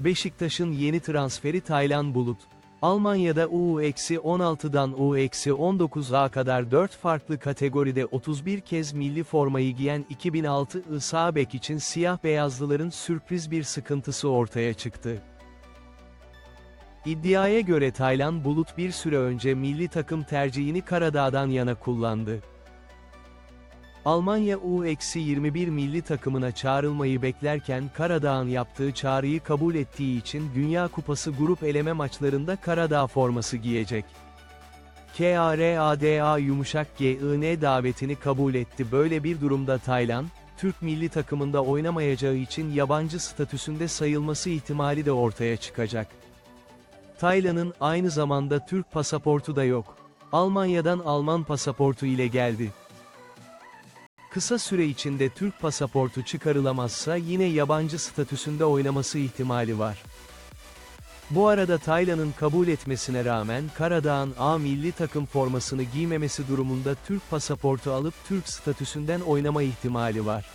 Beşiktaş'ın yeni transferi Taylan Bulut. Almanya'da U-16'dan U-19'a kadar 4 farklı kategoride 31 kez milli formayı giyen 2006 İsa Bek için siyah beyazlıların sürpriz bir sıkıntısı ortaya çıktı. İddiaya göre Taylan Bulut bir süre önce milli takım tercihini Karadağ'dan yana kullandı. Almanya U-21 milli takımına çağrılmayı beklerken Karadağ'ın yaptığı çağrıyı kabul ettiği için Dünya Kupası grup eleme maçlarında Karadağ forması giyecek. KARADA yumuşak GIN davetini kabul etti. Böyle bir durumda Taylan, Türk milli takımında oynamayacağı için yabancı statüsünde sayılması ihtimali de ortaya çıkacak. Taylan'ın aynı zamanda Türk pasaportu da yok. Almanya'dan Alman pasaportu ile geldi. Kısa süre içinde Türk pasaportu çıkarılamazsa yine yabancı statüsünde oynaması ihtimali var. Bu arada Taylan'ın kabul etmesine rağmen Karadağ'ın A milli takım formasını giymemesi durumunda Türk pasaportu alıp Türk statüsünden oynama ihtimali var.